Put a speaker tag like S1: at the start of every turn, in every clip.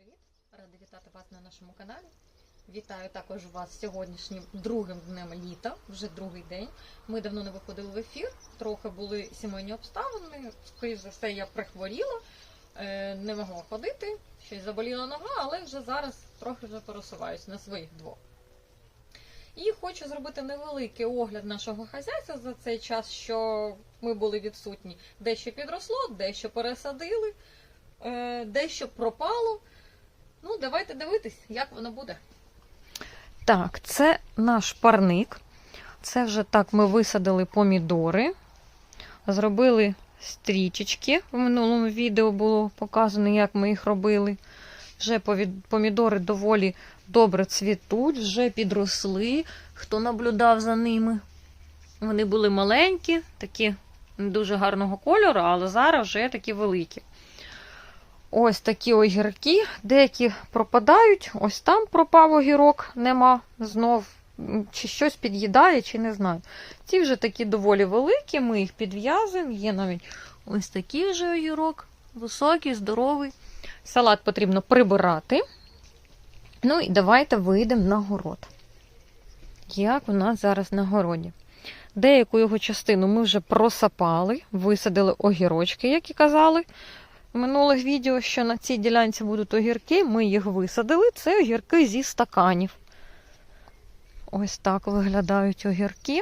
S1: привіт! Рада вітати вас на нашому каналі. Вітаю також вас сьогоднішнім другим днем літа, вже другий день. Ми давно не виходили в ефір, трохи були сімейні обставини. Скоріше за все, я прихворіла, е, не могла ходити, щось заболіла нога, але вже зараз трохи вже пересуваюсь на своїх двох. І хочу зробити невеликий огляд нашого хазяйства за цей час, що ми були відсутні. Дещо підросло, дещо пересадили, е, дещо пропало. Ну, давайте дивитись, як воно буде. Так, це наш парник. Це вже так ми висадили помідори, зробили стрічечки. В минулому відео було показано, як ми їх робили. Вже помідори доволі добре цвітуть, вже підросли. Хто наблюдав за ними? Вони були маленькі, такі не дуже гарного кольору, але зараз вже такі великі. Ось такі огірки. Деякі пропадають. Ось там пропав огірок, нема знов. Чи щось під'їдає, чи не знаю. Ці вже такі доволі великі, ми їх підв'язуємо. Є навіть ось такий вже огірок, високий, здоровий. Салат потрібно прибирати. Ну і давайте вийдемо на город. Як у нас зараз на городі? Деяку його частину ми вже просапали, висадили огірочки, як і казали в минулих відео, що на цій ділянці будуть огірки, ми їх висадили. Це огірки зі стаканів. Ось так виглядають огірки.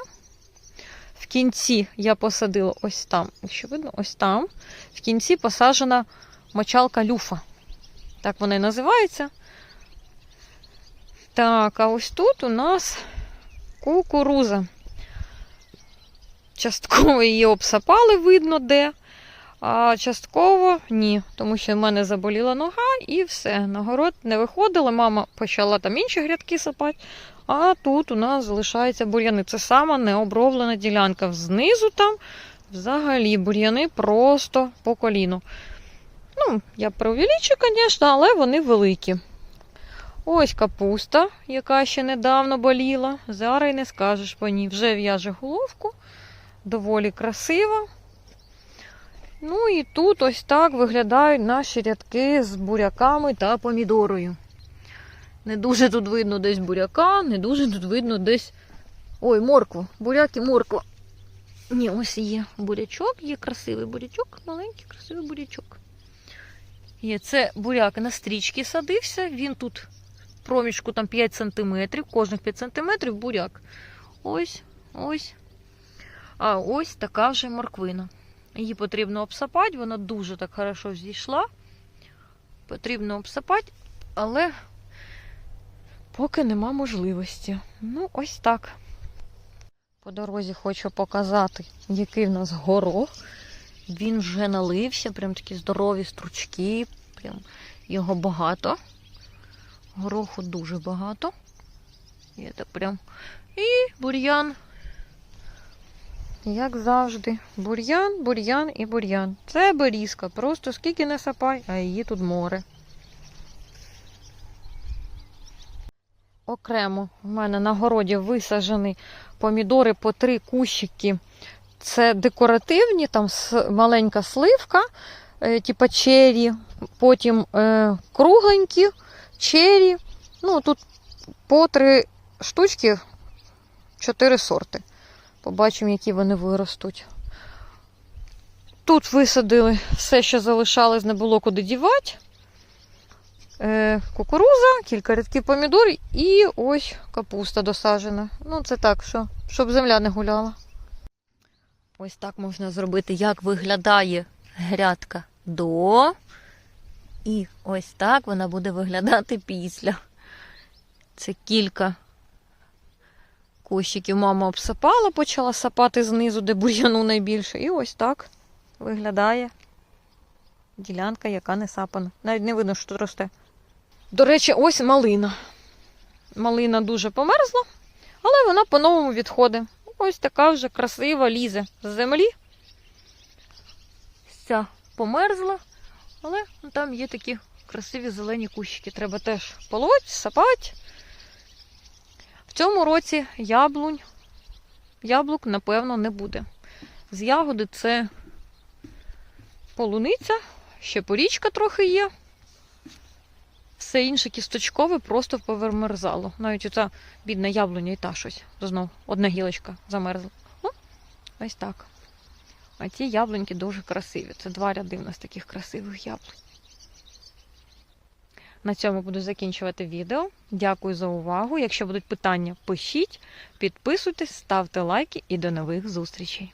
S1: В кінці я посадила ось там, якщо видно, ось там. В кінці посаджена мочалка люфа. Так вона і називається. Так, а ось тут у нас кукуруза. Частково її обсапали, видно де. А частково ні, тому що в мене заболіла нога і все. На город не виходила. Мама почала там інші грядки сапати, а тут у нас залишаються бур'яни. Це сама необроблена ділянка. Знизу там взагалі бур'яни просто по коліну. Ну, я преувеличу, звісно, але вони великі. Ось капуста, яка ще недавно боліла. Зараз й не скажеш по ній. Вже в'яже головку, доволі красива. Ну і тут ось так виглядають наші рядки з буряками та помідорою. Не дуже тут видно десь буряка, не дуже тут видно десь. Ой, моркву. Буряк і морква. Ні, ось є бурячок, є красивий бурячок, маленький красивий бурячок. Є це буряк на стрічці садився. Він тут проміжку там 5 см, кожних 5 см буряк. Ось, ось. А ось така вже морквина. Її потрібно обсапати, вона дуже так хорошо зійшла. Потрібно обсапати, але поки нема можливості. Ну, ось так. По дорозі хочу показати, який в нас горох. Він вже налився, прям такі здорові стручки, прям його багато. Гороху дуже багато. Є так прям. І бур'ян як завжди, бур'ян, бур'ян і бур'ян. Це берізка, просто скільки не сапай, а її тут море. Окремо в мене на городі висаджені помідори по три кущики. Це декоративні, там маленька сливка, е, типа чері, потім е, кругленькі чері. Ну, тут по три штучки, чотири сорти. Побачимо, які вони виростуть. Тут висадили все, що залишалось, не було куди дівати. Е, кукуруза, кілька рядків помідор і ось капуста досаджена. Ну, це так, що, щоб земля не гуляла. Ось так можна зробити, як виглядає грядка до. І ось так вона буде виглядати після. Це кілька Кущиків мама обсапала, почала сапати знизу, де бур'яну найбільше. І ось так виглядає ділянка, яка не сапана. Навіть не видно, що тут росте. До речі, ось малина. Малина дуже померзла, але вона по-новому відходить. Ось така вже красива лізе з землі. Ця померзла, але там є такі красиві зелені кущики. Треба теж полоть, сапати. Цьому році яблунь, яблук, напевно, не буде. З ягоди це полуниця, ще порічка трохи є. все інше кісточкове просто повимерзало. Навіть оця бідна яблуня і та щось. Знов одна гілочка замерзла. Ну, ось так. А ті яблуньки дуже красиві. Це два ряди в нас таких красивих яблунь. На цьому буду закінчувати відео. Дякую за увагу. Якщо будуть питання, пишіть, підписуйтесь, ставте лайки і до нових зустрічей.